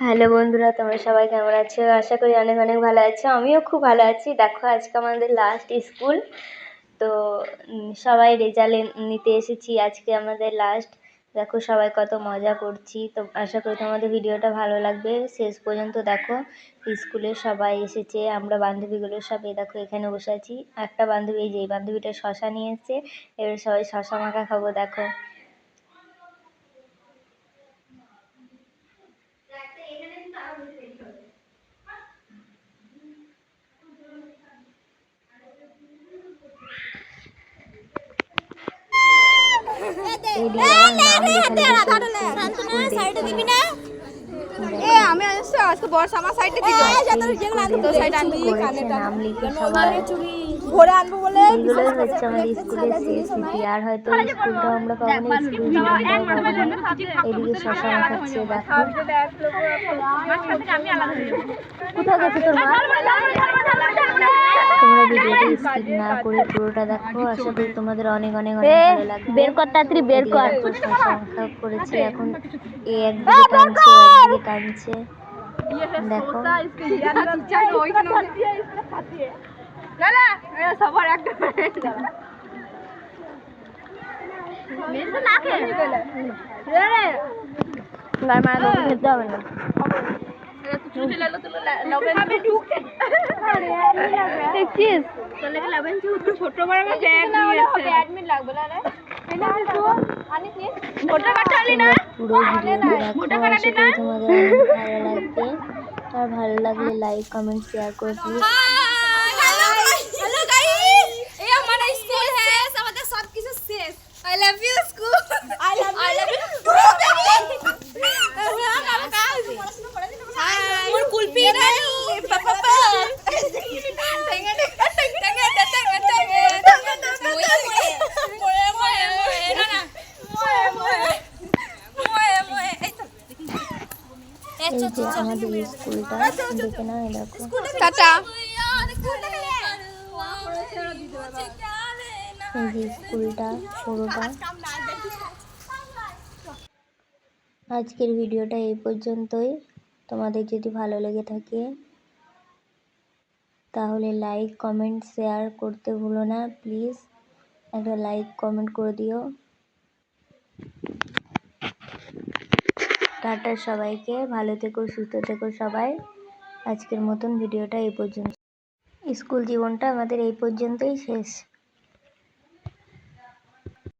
Hello বন্ধুরা, তোমরা সবাই কেমন আছো? আশা করি অনেক অনেক ভালো আছো। আমিও খুব ভালো আছি। দেখো, আজকে আমাদের লাস্ট স্কুল তো সবাই রেজাল্ট নিতে এসেছি। আজকে আমাদের লাস্ট দেখো, সবাই কত মজা করছি। তো, আশা করি তোমাদের ভিডিওটা ভালো লাগবে। শেষ পর্যন্ত দেখো স্কুলে সবাই এসেছে। আমরা বান্ধবীগুলো সবাই দেখো, এখানে বসে আছি। একটা বান্ধবী যে বান্ধবীটা শশা নিয়ে এসছে, এবার সবাই শশা মাখা খাব, দেখো এইদিকে আমার নাম লেখা লেখা চলছে এ আমি আজকে বর্ষা আমার সাইডে দিকে তোর সাইডে আনবি নাম লিখে সবাই ভোরে আনব বলে এইগুলোই হচ্ছে আমাদের স্কুলের শেষ আর হয়তো স্কুলটাও আমরা পাবো স্কুল এদিকে শশা খাচ্ছে দেখো কোথায় গেছে তোর মা তোমরা ভিডিওটা স্কিপ না করে পুরোটা দেখো আশা করি তোমাদের অনেক অনেক অনেক ভালো লাগবে বের কর তাড়াতাড়ি বের কর শশা মাখা করেছে এখন এ একদিকে টানছে ও একদিকে টানছে দেখো সবার একটা মারা খেতে হবে না দেখছিস ছোট বড় ব্যাগ নিয়ে লাগবে না রে। না। পুরো ভিডিওটা দেখো আশা তোমাদের ভালো লাগবে। আর ভালো লাগলে লাইক কমেন্ট শেয়ার করে এই যে আমাদের স্কুলটা দেখে এই দেখো। টাটা। এই যে স্কুলটা পুরোটা আজকের ভিডিওটা এই পর্যন্তই। তোমাদের যদি ভালো লেগে থাকে তাহলে লাইক কমেন্ট শেয়ার করতে ভুলো না প্লিজ একটা লাইক কমেন্ট করে দিও। টাটা সবাইকে, ভালো থেকো, সুস্থ থেকো সবাই। আজকের মতন ভিডিওটা এই পর্যন্ত। স্কুল জীবনটা আমাদের এই পর্যন্তই শেষ।